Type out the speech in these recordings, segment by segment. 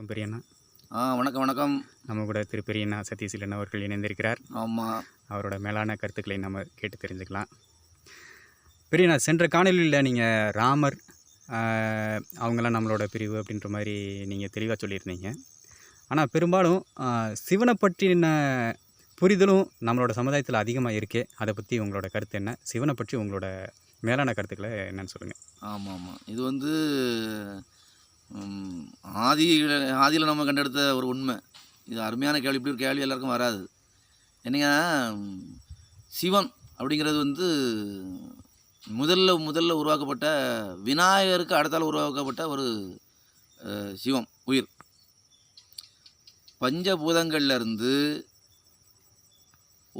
வணக்கம் பெரியண்ணா. ஆ வணக்கம் வணக்கம். நம்ம கூட திரு பெரியண்ணா சதீசிலன் அவர்கள் இணைந்திருக்கிறார். ஆமாம் அவரோட மேலான கருத்துக்களை நம்ம கேட்டு தெரிஞ்சுக்கலாம். பெரியண்ணா சென்ற காணொலியில் நீங்கள் ராமர் ஆஹ், அவங்கெல்லாம் நம்மளோட பிரிவு அப்படின்ற மாதிரி நீங்கள் தெளிவாக சொல்லியிருந்தீங்க. ஆனால் பெரும்பாலும் சிவனை பற்றின புரிதலும் நம்மளோட சமுதாயத்தில் அதிகமாக இருக்கே அதை பற்றி உங்களோட கருத்து என்ன? சிவனை பற்றி உங்களோட மேலான கருத்துக்களை என்னன்னு சொல்லுங்கள் ஆமாம் ஆமாம் இது வந்து ஆதியில் ஆதி ஆதியில் நம்ம கண்டெடுத்த ஒரு உண்மை. இது அருமையான கேள்வி. இப்படி ஒரு கேள்வி எல்லாருக்கும் வராது. என்னங்க சிவன் அப்படிங்கிறது வந்து முதல்ல முதல்ல உருவாக்கப்பட்ட விநாயகருக்கு அடுத்தால் உருவாக்கப்பட்ட ஒரு சிவம் உயிர். பஞ்சபூதங்கள்லேருந்து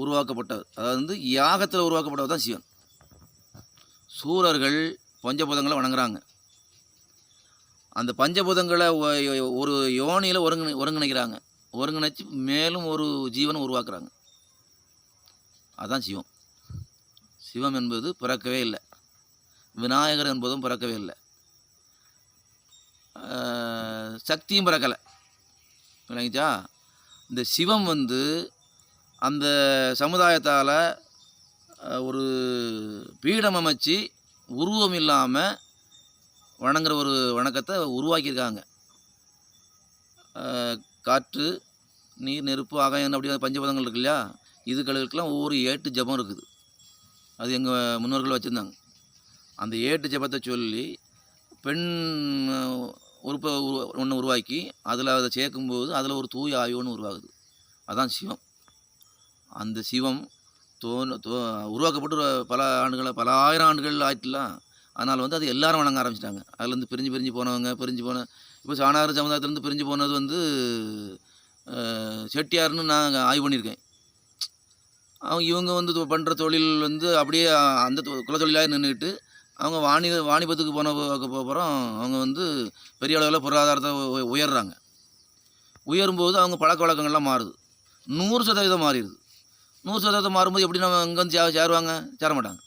உருவாக்கப்பட்டது அதாவது வந்து யாகத்தில் உருவாக்கப்பட்டது தான் சிவன். சூரர்கள் பஞ்சபூதங்களை வணங்குறாங்க. அந்த பஞ்சபூதங்களை ஒரு யோனியில் ஒருங்கிணை ஒருங்கிணைக்கிறாங்க. ஒருங்கிணைச்சு மேலும் ஒரு ஜீவனை உருவாக்குறாங்க. அதுதான் சிவம். சிவம் என்பது பிறக்கவே இல்லை. விநாயகர் என்பதும் பிறக்கவே இல்லை. சக்தியும் பிறக்கலை. விளங்கிச்சா? இந்த சிவம் வந்து அந்த சமுதாயத்தால் ஒரு பீடம் அமைச்சு உருவம் இல்லாமல் வணங்குற ஒரு வணக்கத்தை உருவாக்கியிருக்காங்க. காற்று நீர் நெருப்பு ஆகாயம் அப்படி பஞ்சபதங்கள் இருக்கு இல்லையா? இதுகளுக்கெல்லாம் ஒவ்வொரு ஏட்டு ஜபம் இருக்குது. அது எங்கள் முன்னோர்கள் வச்சுருந்தாங்க. அந்த ஏட்டு ஜபத்தை சொல்லி பெண் உறுப்பை ஒன்று உருவாக்கி அதில் அதை சேர்க்கும்போது அதில் ஒரு தூய ஆயுன்னு உருவாகுது. அதான் சிவம். அந்த சிவம் தோன் தோ உருவாக்கப்பட்டு பல ஆண்டுகளை பல ஆயிரம் ஆண்டுகள் ஆயிட்டுலாம் அதனால் வந்து அது எல்லாரும் வணங்க ஆரம்பிச்சிட்டாங்க. அதுலேருந்து பிரிஞ்சு பிரிஞ்சு போனவங்க பிரிஞ்சு போன இப்போ சாணார் சமுதாயத்துலேருந்து பிரிஞ்சு போனது வந்து செட்டியார்னு நான் ஆய்வு பண்ணியிருக்கேன். அவங்க இவங்க வந்து பண்ணுற தொழில் வந்து அப்படியே அந்த தொ- குலத்தொழிலாக நின்றுக்கிட்டு அவங்க வாணிக வாணிபத்துக்கு போன அப்புறம் அவங்க வந்து பெரிய அளவில் பொருளாதாரத்தை உயர்றாங்க. உயரும்போது அவங்க பழக்க வழக்கங்கள்லாம் மாறுது. நூறு சதவீதம் மாறிடுது. நூறு சதவீதம் மாறும்போது எப்படி நம்ம இங்கே சே- சேருவாங்க? சேர மாட்டாங்க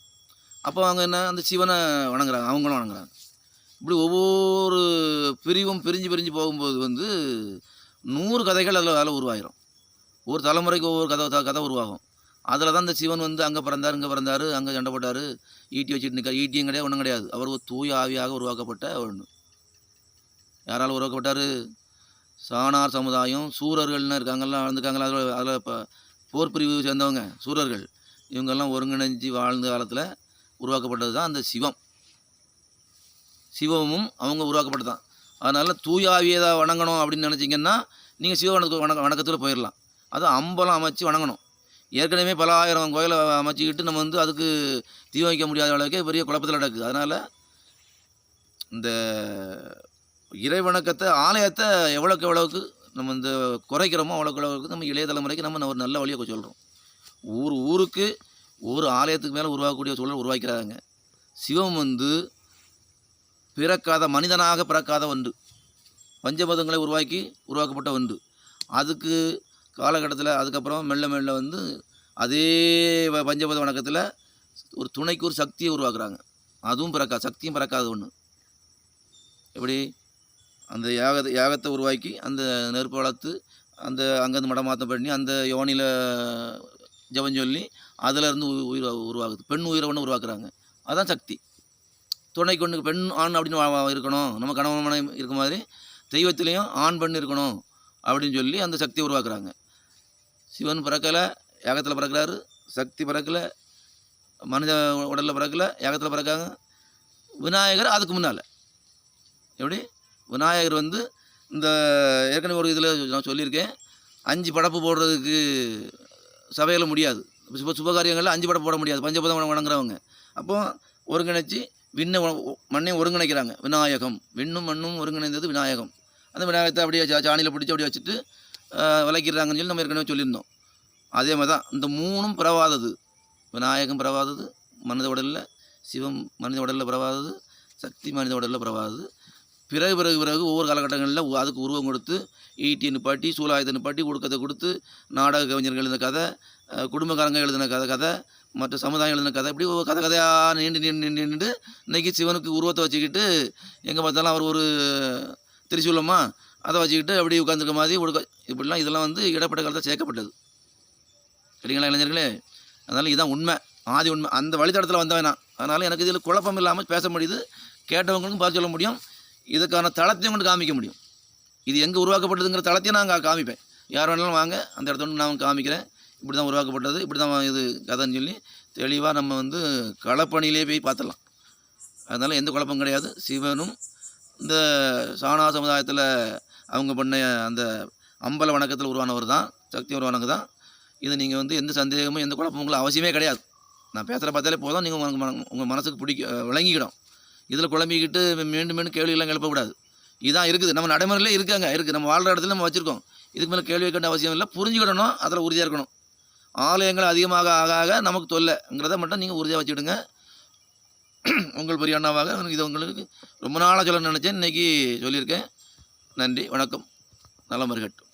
அப்போ அவங்க என்ன அந்த சிவனை வணங்குறாங்க அவங்களும் வணங்குறாங்க. இப்படி ஒவ்வொரு பிரிவும் பிரிஞ்சு பிரிஞ்சு போகும்போது வந்து நூறு கதைகள் அதில் அதில் உருவாயிரும். ஒரு தலைமுறைக்கு ஒவ்வொரு கதை த- கதை உருவாகும். அதில் தான் இந்த சிவன் வந்து அங்கே பிறந்தார் இங்கே பிறந்தார் அங்கே சண்டை போட்டார் ஈட்டி வச்சுட்டு நிற்கார் ஈட்டியும் கிடையாது ஒன்றும் கிடையாது. அவர் ஒரு தூய ஆவியாக உருவாக்கப்பட்ட ஒன்று யாரால் உருவாக்கப்பட்டார்? சாணார் சமுதாயம் சூரர்கள்னு இருக்காங்கெல்லாம் வாழ்ந்துருக்காங்களா அதில் அதில் இப்போ போர் பிரிவு சேர்ந்தவங்க சூரர்கள். இவங்கெல்லாம் ஒருங்கிணைஞ்சு வாழ்ந்த காலத்தில் உருவாக்கப்பட்டது தான் அந்த சிவம். சிவமும் அவங்க உருவாக்கப்பட்டது தான் அதனால் தூய தான் வணங்கணும் அப்படின்னு நினச்சிங்கன்னா நீங்கள் சிவ வணக்க வணக்க வணக்கத்தில் போயிடலாம் அது அம்பலம் அமைச்சு வணங்கணும். ஏற்கனவே பல ஆயிரம் கோயிலை அமைச்சிக்கிட்டு நம்ம வந்து அதுக்கு தீ வைக்க முடியாத அளவுக்கு பெரிய குழப்பத்தில் நடக்குது அதனால் இந்த இறை வணக்கத்தை ஆலயத்தை எவ்வளோக்கு எவ்வளோக்கு நம்ம இந்த குறைக்கிறோமோ அவ்வளோக்கு எவ்வளவுக்கு நம்ம இளைய தலைமுறைக்கு நம்ம ஒரு நல்ல வழியை சொல்கிறோம் ஊர் ஊருக்கு ஒரு ஆலயத்துக்கு மேலே உருவாக்கக்கூடிய சூழல் உருவாக்கிறாங்க. சிவம் வந்து பிறக்காத மனிதனாக பிறக்காத ஒன்று. பஞ்சபதங்களை உருவாக்கி உருவாக்கப்பட்ட ஒன்று. அதுக்கு காலகட்டத்தில் அதுக்கப்புறம் மெல்ல மெல்ல வந்து அதே பஞ்சபத வணக்கத்தில் ஒரு துணைக்கு ஒரு சக்தியை உருவாக்குறாங்க. அதுவும் பிறக்கா சக்தியும் பிறக்காத ஒன்று எப்படி? அந்த யாகத்தை யாகத்தை உருவாக்கி அந்த நெருப்பு வளர்த்து அந்த அங்கேருந்து மடமாற்றம் பண்ணி அந்த யோனியில் ஜபம் சொல்லி அதிலேருந்து உயிர் உருவாகுது. பெண் உயிரை ஒன்று உருவாக்குறாங்க. அதுதான் சக்தி. துணை கொண்டு பெண் ஆண் அப்படின்னு இருக்கணும். நம்ம கணவன் மனைவி இருக்க மாதிரி தெய்வத்திலையும் ஆண் பெண் இருக்கணும் அப்படின்னு சொல்லி அந்த சக்தியை உருவாக்குறாங்க. சிவன் பிறக்கலை யாகத்தில் பிறக்கிறாரு. சக்தி பிறக்கலை மனித உடலில் பிறக்கலை யாகத்தில் பிறக்காங்க. விநாயகர் அதுக்கு முன்னால். எப்படி? விநாயகர் வந்து இந்த ஏற்கனவே ஒரு இதில் நான் சொல்லியிருக்கேன். அஞ்சு படப்பு போடுறதுக்கு சபையில் முடியாது. சுப சுபகாரியங்களில் அஞ்சு படம் போட முடியாது. பஞ்சபதம் வணங்குறவங்க. அப்போ ஒருங்கிணைச்சி விண்ணை மண்ணை ஒருங்கிணைக்கிறாங்க. விநாயகம். விண்ணும் மண்ணும் ஒருங்கிணைந்தது விநாயகம். அந்த விநாயகத்தை அப்படியே சாணியில் பிடிச்சி அப்படியே வச்சுட்டு விளக்கிறாங்கன்னு விளக்கிடுறாங்கன்னு சொல்லி நம்ம ஏற்கனவே சொல்லியிருந்தோம். அதே மாதிரி தான். இந்த மூணும் பிறவாதது. விநாயகம் பிறவாதது மனித உடலில் சிவம் மனித உடலில் பிறவாதது சக்தி மனித உடலில் பிறவாதது. பிறகு பிறகு பிறகு ஒவ்வொரு காலகட்டங்களில் அதுக்கு உருவம் கொடுத்து ஈட்டி நிப்பாட்டி சூலாயுதம் நிப்பாட்டி ஒடுக்கத்தை கொடுத்து நாடக கவிஞர்கள் எழுதின கதை குடும்பக்காரங்க எழுதின கதை கதை மற்ற சமுதாயம் எழுதின கதை இப்படி ஒவ்வொரு கதை கதையாக நீண்டு நீண்டு நீண்டு நின்று இன்றைக்கி சிவனுக்கு உருவத்தை வச்சுக்கிட்டு எங்கே பார்த்தாலும் அவர் ஒரு திரிசூலமா அதை வச்சுக்கிட்டு அப்படி உட்காந்துருக்க மாதிரி உடுக்க இப்படிலாம் இதெல்லாம் வந்து இடப்பட்ட காலத்தில் சேர்க்கப்பட்டது. சரிங்களா இளைஞர்களே? அதனால் இதுதான் உண்மை ஆதி உண்மை. அந்த வழித்தடத்தில் வந்தவன் நான். அதனால் எனக்கு இதில் குழப்பம் இல்லாமல் பேச முடியுது. கேட்டவங்களுக்கும் பார்த்து சொல்ல முடியும். இதுக்கான தளத்தையும் கொண்டு காமிக்க முடியும். இது எங்கே உருவாக்கப்பட்டதுங்கிற தளத்தையும் நான் காமிப்பேன். யார் வேணாலும் வாங்க அந்த இடத்த வந்து நான் காமிக்கிறேன். இப்படி தான் உருவாக்கப்பட்டது இப்படி தான் இது கதைன்னு சொல்லி தெளிவாக நம்ம வந்து களப்பணியிலே போய் பார்த்துடலாம். அதனால் எந்த குழப்பம் கிடையாது. சிவனும் இந்த சாணா சமுதாயத்தில் அவங்க பண்ண அந்த அம்பல வணக்கத்தில் உருவானவர் தான் சக்தி உருவானவங்க தான். இது நீங்கள் வந்து எந்த சந்தேகமும் எந்த குழப்பமும் உங்களுக்கு அவசியமே கிடையாது. நான் பேசுகிற பார்த்தாலே போதும். நீங்கள் உங்கள் உங்கள் மனசுக்கு பிடிக்க விளங்கிக்கிடும். இதில் குழம்பிக்கிட்டு மீண்டும் மீண்டும் கேள்வியெல்லாம் எழுப்பக்கூடாது. இதான் இருக்குது. நம்ம நடைமுறையிலே இருக்காங்க. இருக்குது. நம்ம வாழ்கிற இடத்துல நம்ம வச்சுருக்கோம். இதுக்கு மேலே கேள்வி கேட்ட அவசியம் இல்லை. புரிஞ்சுக்கிடணும். அதில் உறுதியாக இருக்கணும். ஆலயங்கள் அதிகமாக ஆக ஆக நமக்கு தொல்லைங்கிறத மட்டும் நீங்கள் உறுதியாக வச்சுக்கிடுங்க. உங்கள் பெரிய அண்ணாவாக இது உங்களுக்கு ரொம்ப நாளாக சொல்ல நினச்சேன். இன்றைக்கி சொல்லியிருக்கேன். நன்றி. வணக்கம். நலம் வருகட்டும்.